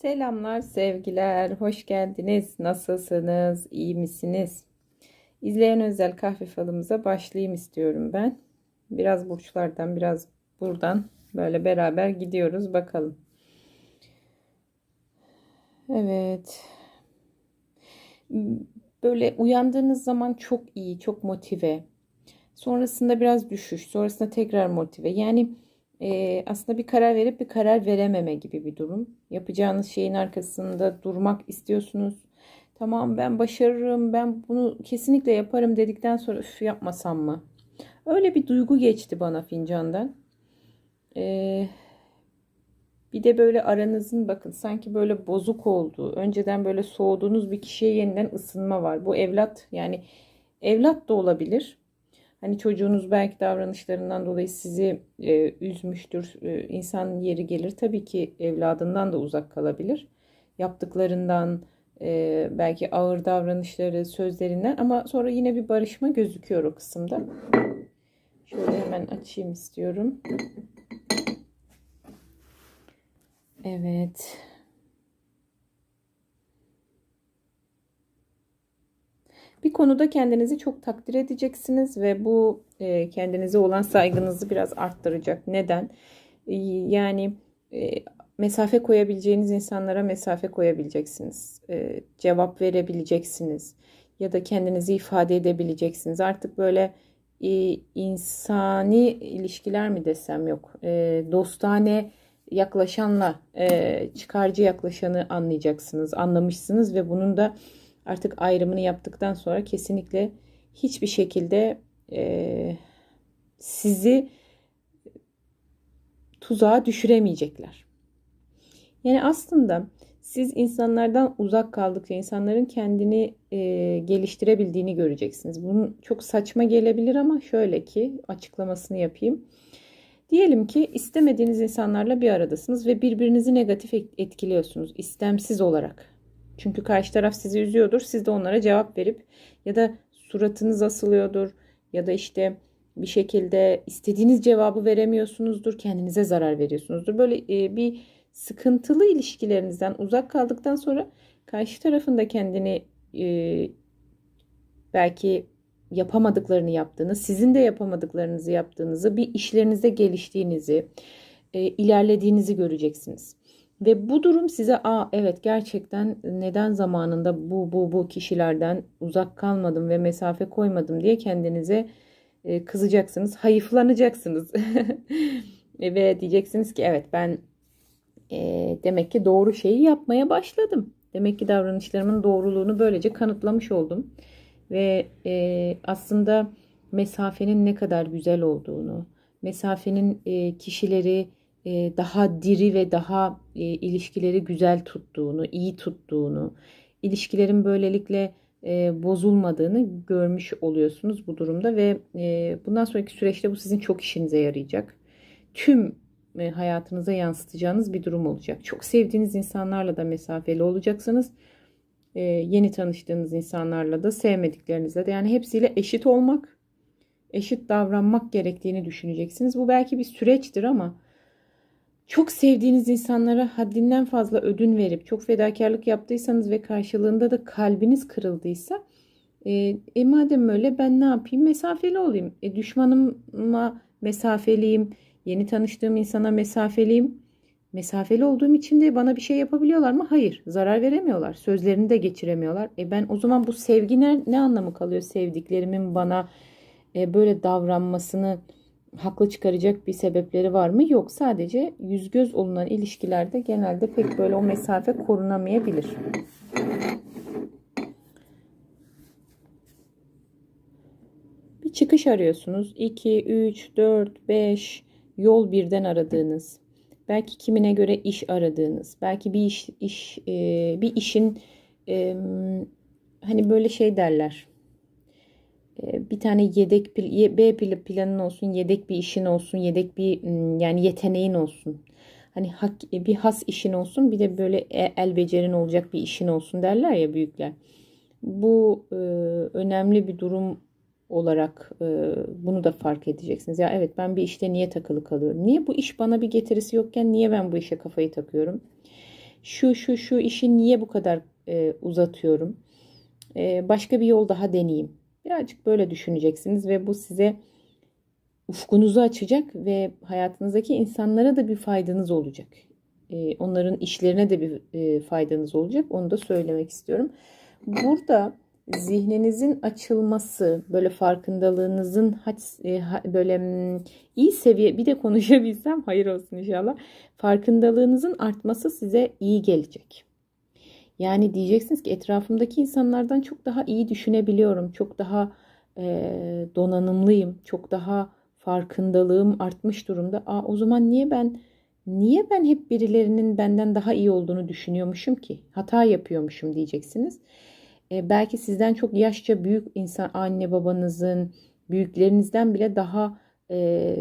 Selamlar, sevgiler, hoş geldiniz. Nasılsınız, iyi misiniz? İzleyen özel kahve falımıza başlayayım istiyorum ben. Biraz burçlardan, biraz buradan böyle beraber gidiyoruz bakalım. Evet. Böyle uyandığınız zaman çok iyi, çok motive. Sonrasında biraz düşüş, sonrasında tekrar motive. Yani e, aslında bir karar verip bir karar verememe gibi bir durum. Yapacağınız şeyin arkasında durmak istiyorsunuz. Tamam ben başarırım, ben bunu kesinlikle yaparım dedikten sonra üf yapmasam mı? Öyle bir duygu geçti bana fincandan. Ee, bir de böyle aranızın bakın sanki böyle bozuk olduğu, önceden böyle soğuduğunuz bir kişiye yeniden ısınma var. Bu evlat yani evlat da olabilir. Hani çocuğunuz belki davranışlarından dolayı sizi e, üzmüştür. E, insan yeri gelir tabii ki evladından da uzak kalabilir. Yaptıklarından, e, belki ağır davranışları, sözlerinden ama sonra yine bir barışma gözüküyor o kısımda. Şöyle hemen açayım istiyorum. Evet. Bir konuda kendinizi çok takdir edeceksiniz ve bu e, kendinize olan saygınızı biraz arttıracak. Neden? E, yani e, mesafe koyabileceğiniz insanlara mesafe koyabileceksiniz. E, cevap verebileceksiniz. Ya da kendinizi ifade edebileceksiniz. Artık böyle e, insani ilişkiler mi desem yok. E, dostane yaklaşanla e, çıkarcı yaklaşanı anlayacaksınız. Anlamışsınız ve bunun da artık ayrımını yaptıktan sonra kesinlikle hiçbir şekilde e, sizi tuzağa düşüremeyecekler. Yani aslında siz insanlardan uzak kaldıkça insanların kendini e, geliştirebildiğini göreceksiniz. Bunun çok saçma gelebilir ama şöyle ki açıklamasını yapayım. Diyelim ki istemediğiniz insanlarla bir aradasınız ve birbirinizi negatif etkiliyorsunuz istemsiz olarak. Çünkü karşı taraf sizi üzüyordur. Siz de onlara cevap verip ya da suratınız asılıyordur ya da işte bir şekilde istediğiniz cevabı veremiyorsunuzdur. Kendinize zarar veriyorsunuzdur. Böyle e, bir sıkıntılı ilişkilerinizden uzak kaldıktan sonra karşı tarafın da kendini e, belki yapamadıklarını yaptığını, sizin de yapamadıklarınızı yaptığınızı, bir işlerinizde geliştiğinizi, e, ilerlediğinizi göreceksiniz. Ve bu durum size aa evet gerçekten neden zamanında bu bu bu kişilerden uzak kalmadım ve mesafe koymadım diye kendinize e, kızacaksınız, hayıflanacaksınız. ve diyeceksiniz ki evet ben e, demek ki doğru şeyi yapmaya başladım. Demek ki davranışlarımın doğruluğunu böylece kanıtlamış oldum. Ve e, aslında mesafenin ne kadar güzel olduğunu, mesafenin e, kişileri daha diri ve daha e, ilişkileri güzel tuttuğunu, iyi tuttuğunu, ilişkilerin böylelikle e, bozulmadığını görmüş oluyorsunuz bu durumda ve bundan sonraki süreçte bu sizin çok işinize yarayacak. Tüm hayatınıza yansıtacağınız bir durum olacak. Çok sevdiğiniz insanlarla da mesafeli olacaksınız. Yeni tanıştığınız insanlarla da sevmediklerinizle de yani hepsiyle eşit olmak, eşit davranmak gerektiğini düşüneceksiniz. Bu belki bir süreçtir ama çok sevdiğiniz insanlara haddinden fazla ödün verip çok fedakarlık yaptıysanız ve karşılığında da kalbiniz kırıldıysa e, e madem öyle ben ne yapayım mesafeli olayım. E, düşmanıma mesafeliyim. Yeni tanıştığım insana mesafeliyim. Mesafeli olduğum için de bana bir şey yapabiliyorlar mı? Hayır. Zarar veremiyorlar. Sözlerini de geçiremiyorlar. E ben o zaman bu sevgi ne, anlamı kalıyor sevdiklerimin bana e, böyle davranmasını haklı çıkaracak bir sebepleri var mı? Yok. Sadece yüz göz olunan ilişkilerde genelde pek böyle o mesafe korunamayabilir. Bir çıkış arıyorsunuz. 2, 3, 4, 5 yol birden aradığınız. Belki kimine göre iş aradığınız. Belki bir iş, iş e, bir işin hani böyle şey derler bir tane yedek B planın olsun, yedek bir işin olsun, yedek bir yani yeteneğin olsun. Hani hak, bir has işin olsun, bir de böyle e, el becerin olacak bir işin olsun derler ya büyükler. Bu e, önemli bir durum olarak e, bunu da fark edeceksiniz. Ya evet ben bir işte niye takılı kalıyorum? Niye bu iş bana bir getirisi yokken niye ben bu işe kafayı takıyorum? şu şu şu işi niye bu kadar e, uzatıyorum? E, başka bir yol daha deneyeyim. Birazcık böyle düşüneceksiniz ve bu size ufkunuzu açacak ve hayatınızdaki insanlara da bir faydanız olacak. E, onların işlerine de bir e, faydanız olacak. Onu da söylemek istiyorum. Burada zihninizin açılması, böyle farkındalığınızın e, böyle hmm, iyi seviye bir de konuşabilsem hayır olsun inşallah. Farkındalığınızın artması size iyi gelecek. Yani diyeceksiniz ki etrafımdaki insanlardan çok daha iyi düşünebiliyorum. Çok daha e, donanımlıyım. Çok daha farkındalığım artmış durumda. Aa, o zaman niye ben niye ben hep birilerinin benden daha iyi olduğunu düşünüyormuşum ki? Hata yapıyormuşum diyeceksiniz. E, belki sizden çok yaşça büyük insan anne babanızın, büyüklerinizden bile daha e,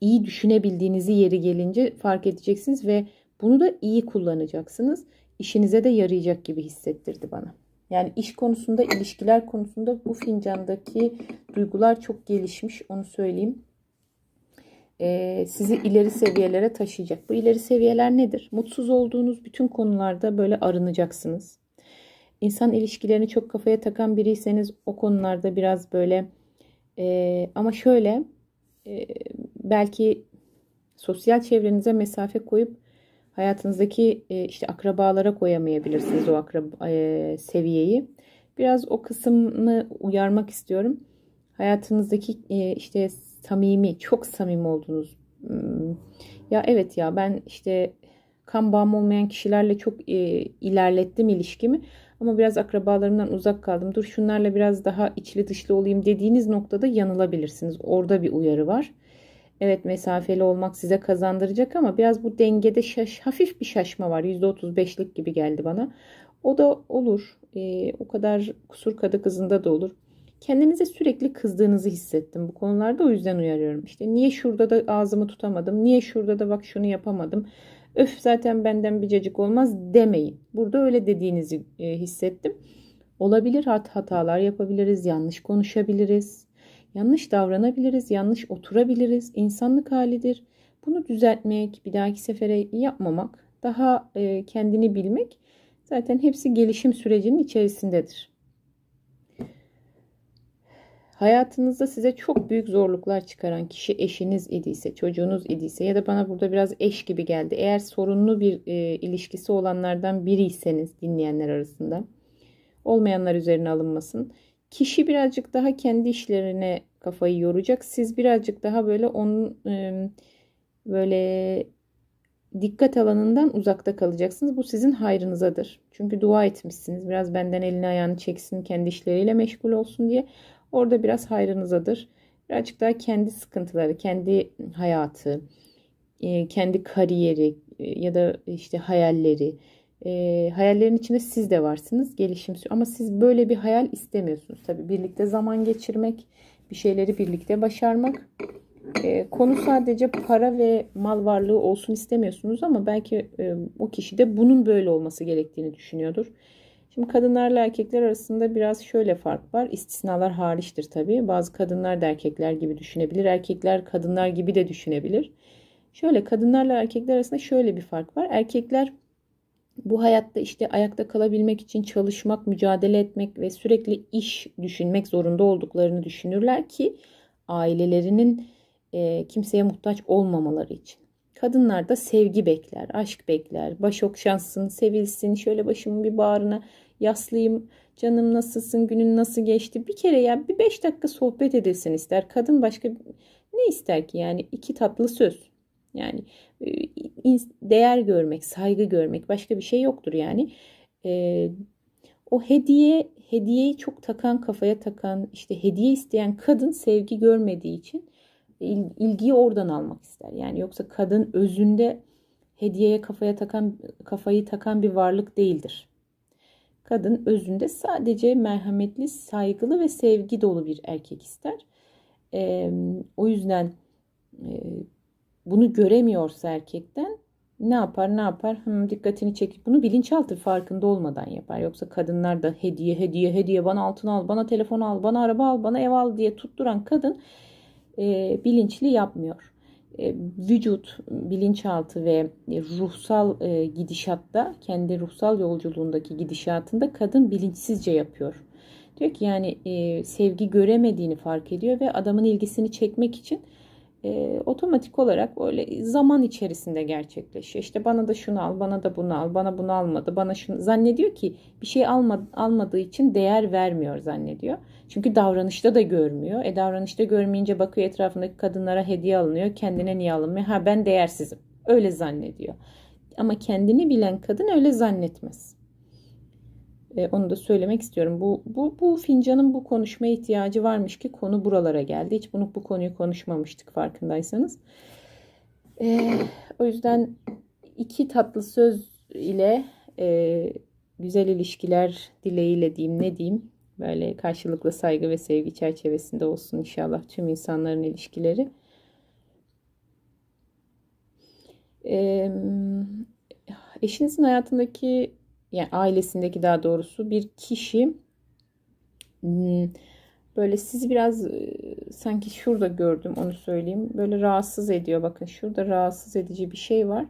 iyi düşünebildiğinizi yeri gelince fark edeceksiniz ve bunu da iyi kullanacaksınız. İşinize de yarayacak gibi hissettirdi bana. Yani iş konusunda, ilişkiler konusunda bu fincandaki duygular çok gelişmiş. Onu söyleyeyim. Ee, sizi ileri seviyelere taşıyacak. Bu ileri seviyeler nedir? Mutsuz olduğunuz bütün konularda böyle arınacaksınız. İnsan ilişkilerini çok kafaya takan biriyseniz o konularda biraz böyle e, ama şöyle e, belki sosyal çevrenize mesafe koyup hayatınızdaki e, işte akrabalara koyamayabilirsiniz o akraba e, seviyeyi. Biraz o kısmını uyarmak istiyorum. Hayatınızdaki e, işte samimi, çok samimi olduğunuz hmm, ya evet ya ben işte kan bağım olmayan kişilerle çok e, ilerlettim ilişkimi ama biraz akrabalarımdan uzak kaldım. Dur şunlarla biraz daha içli dışlı olayım dediğiniz noktada yanılabilirsiniz. Orada bir uyarı var. Evet mesafeli olmak size kazandıracak ama biraz bu dengede şaş, hafif bir şaşma var. %35'lik gibi geldi bana. O da olur. Ee, o kadar kusur kadı kızında da olur. Kendinize sürekli kızdığınızı hissettim bu konularda o yüzden uyarıyorum. İşte niye şurada da ağzımı tutamadım? Niye şurada da bak şunu yapamadım? Öf zaten benden bir cacık olmaz demeyin. Burada öyle dediğinizi e, hissettim. Olabilir hat hatalar yapabiliriz, yanlış konuşabiliriz, yanlış davranabiliriz, yanlış oturabiliriz. İnsanlık halidir. Bunu düzeltmek, bir dahaki sefere yapmamak, daha e, kendini bilmek zaten hepsi gelişim sürecinin içerisindedir. Hayatınızda size çok büyük zorluklar çıkaran kişi eşiniz idiyse, çocuğunuz idiyse ya da bana burada biraz eş gibi geldi. Eğer sorunlu bir e, ilişkisi olanlardan biriyseniz dinleyenler arasında olmayanlar üzerine alınmasın. Kişi birazcık daha kendi işlerine kafayı yoracak. Siz birazcık daha böyle onun böyle dikkat alanından uzakta kalacaksınız. Bu sizin hayrınızadır. Çünkü dua etmişsiniz. Biraz benden elini ayağını çeksin, kendi işleriyle meşgul olsun diye. Orada biraz hayrınızadır. Birazcık daha kendi sıkıntıları, kendi hayatı, kendi kariyeri ya da işte hayalleri. E, hayallerin içinde siz de varsınız. Gelişim ama siz böyle bir hayal istemiyorsunuz. Tabii birlikte zaman geçirmek, bir şeyleri birlikte başarmak. Konu sadece para ve mal varlığı olsun istemiyorsunuz ama belki o kişi de bunun böyle olması gerektiğini düşünüyordur. Şimdi kadınlarla erkekler arasında biraz şöyle fark var. İstisnalar hariçtir tabii. Bazı kadınlar da erkekler gibi düşünebilir. Erkekler kadınlar gibi de düşünebilir. Şöyle kadınlarla erkekler arasında şöyle bir fark var. Erkekler bu hayatta işte ayakta kalabilmek için çalışmak, mücadele etmek ve sürekli iş düşünmek zorunda olduklarını düşünürler ki ailelerinin e, kimseye muhtaç olmamaları için. Kadınlar da sevgi bekler, aşk bekler, baş okşansın, sevilsin, şöyle başımın bir bağrına yaslayayım, canım nasılsın, günün nasıl geçti. Bir kere ya bir beş dakika sohbet edilsin ister. Kadın başka ne ister ki yani iki tatlı söz. Yani e, değer görmek, saygı görmek başka bir şey yoktur yani. Ee, o hediye, hediyeyi çok takan, kafaya takan, işte hediye isteyen kadın sevgi görmediği için ilgiyi oradan almak ister. Yani yoksa kadın özünde hediyeye kafaya takan kafayı takan bir varlık değildir. Kadın özünde sadece merhametli, saygılı ve sevgi dolu bir erkek ister. E, o yüzden e, bunu göremiyorsa erkekten ne yapar ne yapar hmm, dikkatini çekip bunu bilinçaltı farkında olmadan yapar. Yoksa kadınlar da hediye hediye hediye bana altın al bana telefon al bana araba al bana ev al diye tutturan kadın e, bilinçli yapmıyor. e, vücut, bilinçaltı ve ruhsal e, gidişatta, kendi ruhsal yolculuğundaki gidişatında kadın bilinçsizce yapıyor. Diyor ki yani e, sevgi göremediğini fark ediyor ve adamın ilgisini çekmek için e, otomatik olarak öyle zaman içerisinde gerçekleşiyor. İşte bana da şunu al, bana da bunu al, bana bunu almadı, bana şunu zannediyor ki bir şey alma, almadığı için değer vermiyor zannediyor. Çünkü davranışta da görmüyor. E davranışta görmeyince bakıyor etrafındaki kadınlara hediye alınıyor. Kendine niye alınmıyor? Ha ben değersizim. Öyle zannediyor. Ama kendini bilen kadın öyle zannetmez. E, onu da söylemek istiyorum. Bu, bu, bu fincanın bu konuşmaya ihtiyacı varmış ki konu buralara geldi. Hiç bunu bu konuyu konuşmamıştık farkındaysanız. E, o yüzden iki tatlı söz ile e, güzel ilişkiler dileğiyle diyeyim ne diyeyim. Böyle karşılıklı saygı ve sevgi çerçevesinde olsun inşallah tüm insanların ilişkileri. E, eşinizin hayatındaki yani ailesindeki daha doğrusu bir kişi hmm, böyle sizi biraz e, sanki şurada gördüm onu söyleyeyim. Böyle rahatsız ediyor. Bakın şurada rahatsız edici bir şey var.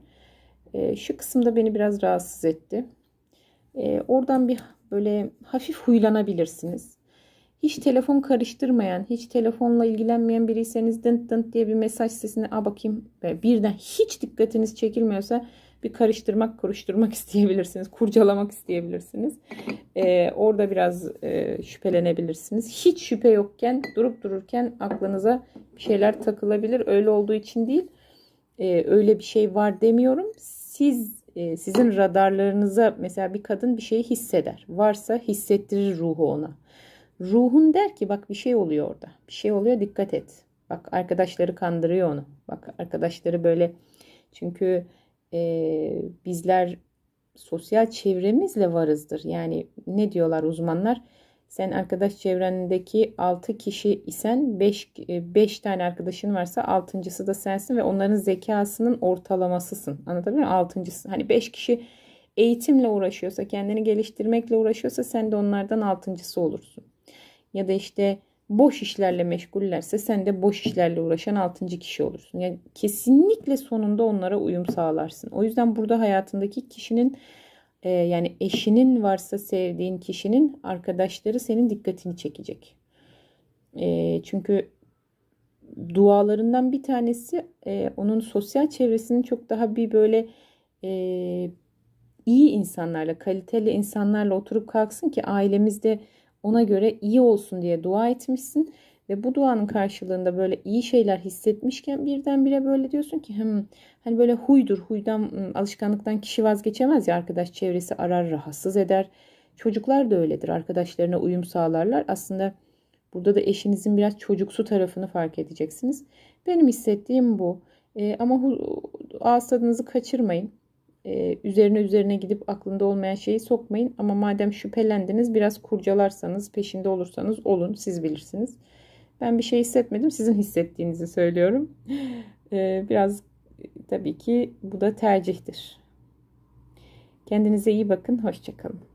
E, şu kısımda beni biraz rahatsız etti. E, oradan bir böyle hafif huylanabilirsiniz. Hiç telefon karıştırmayan, hiç telefonla ilgilenmeyen biriyseniz dınt dınt diye bir mesaj sesine a bakayım birden hiç dikkatiniz çekilmiyorsa bir karıştırmak, kuruşturmak isteyebilirsiniz. Kurcalamak isteyebilirsiniz. Ee, orada biraz e, şüphelenebilirsiniz. Hiç şüphe yokken durup dururken aklınıza bir şeyler takılabilir. Öyle olduğu için değil. E, öyle bir şey var demiyorum. Siz e, sizin radarlarınıza mesela bir kadın bir şeyi hisseder. Varsa hissettirir ruhu ona. Ruhun der ki bak bir şey oluyor orada. Bir şey oluyor dikkat et. Bak arkadaşları kandırıyor onu. Bak arkadaşları böyle çünkü e, bizler sosyal çevremizle varızdır. Yani ne diyorlar uzmanlar? Sen arkadaş çevrendeki 6 kişi isen 5 5 tane arkadaşın varsa 6.sı da sensin ve onların zekasının ortalamasısın. Anlatabiliyor muyum? 6.sı. Hani 5 kişi eğitimle uğraşıyorsa, kendini geliştirmekle uğraşıyorsa sen de onlardan 6.sı olursun. Ya da işte boş işlerle meşgullerse sen de boş işlerle uğraşan altıncı kişi olursun. Yani kesinlikle sonunda onlara uyum sağlarsın. O yüzden burada hayatındaki kişinin e, yani eşinin varsa sevdiğin kişinin arkadaşları senin dikkatini çekecek. E, çünkü dualarından bir tanesi e, onun sosyal çevresinin çok daha bir böyle e, iyi insanlarla, kaliteli insanlarla oturup kalksın ki ailemizde ona göre iyi olsun diye dua etmişsin ve bu duanın karşılığında böyle iyi şeyler hissetmişken birdenbire böyle diyorsun ki hmm, hani böyle huydur huydan alışkanlıktan kişi vazgeçemez ya arkadaş çevresi arar rahatsız eder. Çocuklar da öyledir arkadaşlarına uyum sağlarlar. Aslında burada da eşinizin biraz çocuksu tarafını fark edeceksiniz. Benim hissettiğim bu. E, ama ağız tadınızı kaçırmayın e, üzerine üzerine gidip aklında olmayan şeyi sokmayın. Ama madem şüphelendiniz biraz kurcalarsanız peşinde olursanız olun siz bilirsiniz. Ben bir şey hissetmedim sizin hissettiğinizi söylüyorum. E, biraz tabii ki bu da tercihtir. Kendinize iyi bakın. Hoşçakalın.